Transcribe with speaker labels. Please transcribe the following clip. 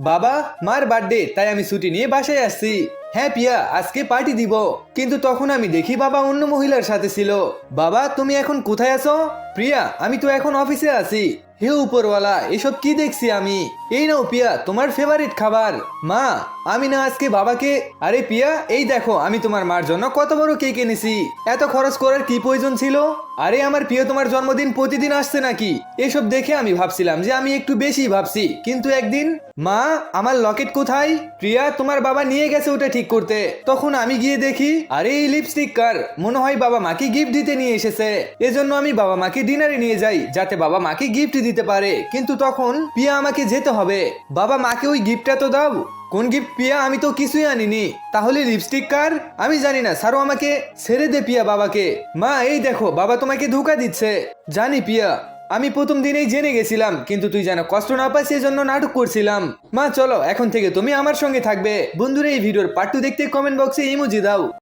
Speaker 1: বাবা, মার বার্থডে তাই আমি ছুটি নিয়ে বাসায় আসছি। হ্যাঁ পিয়া, আজকে পার্টি দিব। কিন্তু তখন আমি দেখি বাবা অন্য মহিলার সাথে ছিল। বাবা, তুমি এখন কোথায় আছো? প্রিয়া, আমি তো এখন অফিসে আছি। হে উপরওয়ালা, এসব কি দেখছি আমি? এই নাও পিয়া, তোমার ফেভারিট খাবার। মা, আমি না আজকে বাবাকে, আরে পিয়া, এই দেখো, আমি তোমার মার জন্য কত বড় কেক এনেছি। এত খরচ করার কি প্রয়োজন ছিল? আরে আমার প্রিয়, তোমার জন্মদিন প্রতিদিন আসছে নাকি? এসব দেখে আমি ভাবছিলাম যে আমি একটু বেশি ভাবছি। কিন্তু একদিন, মা, আমার লকেট কোথায়? প্রিয়া, তোমার বাবা নিয়ে গেছে ওটা ঠিক করতে। তখন আমি গিয়ে দেখি, আরে এই লিপস্টিক কার? মনে হয় বাবা মাকে গিফট দিতে নিয়ে এসেছে। এজন্য আমি বাবা মাকে ডিনারে নিয়ে যাই, যাতে বাবা মাকে গিফট দিতে পারে। কিন্তু তখন প্রিয়া আমাকে যেতে হবে। বাবা, মাকে ওই গিফটটা তো দাও। কোন গিফট পিয়া? আমি তো কিছুই আনিনি। তাহলে লিপস্টিক কার? আমি জানি না। সারো আমাকে। ছেড়ে দে পিয়া বাবাকে। মা, এই দেখো, বাবা তোমাকে ধোকা দিচ্ছে। জানি পিয়া, আমি প্রথম দিনেই জেনে গেছিলাম, কিন্তু তুই যেন কষ্ট না পাস, সেজন্য নাটক করছিলাম। মা, চলো, এখন থেকে তুমি আমার সঙ্গে থাকবে। বন্ধুরা, এই ভিডিওর পার্ট টু দেখতে কমেন্ট বক্সে ইমোজি দাও।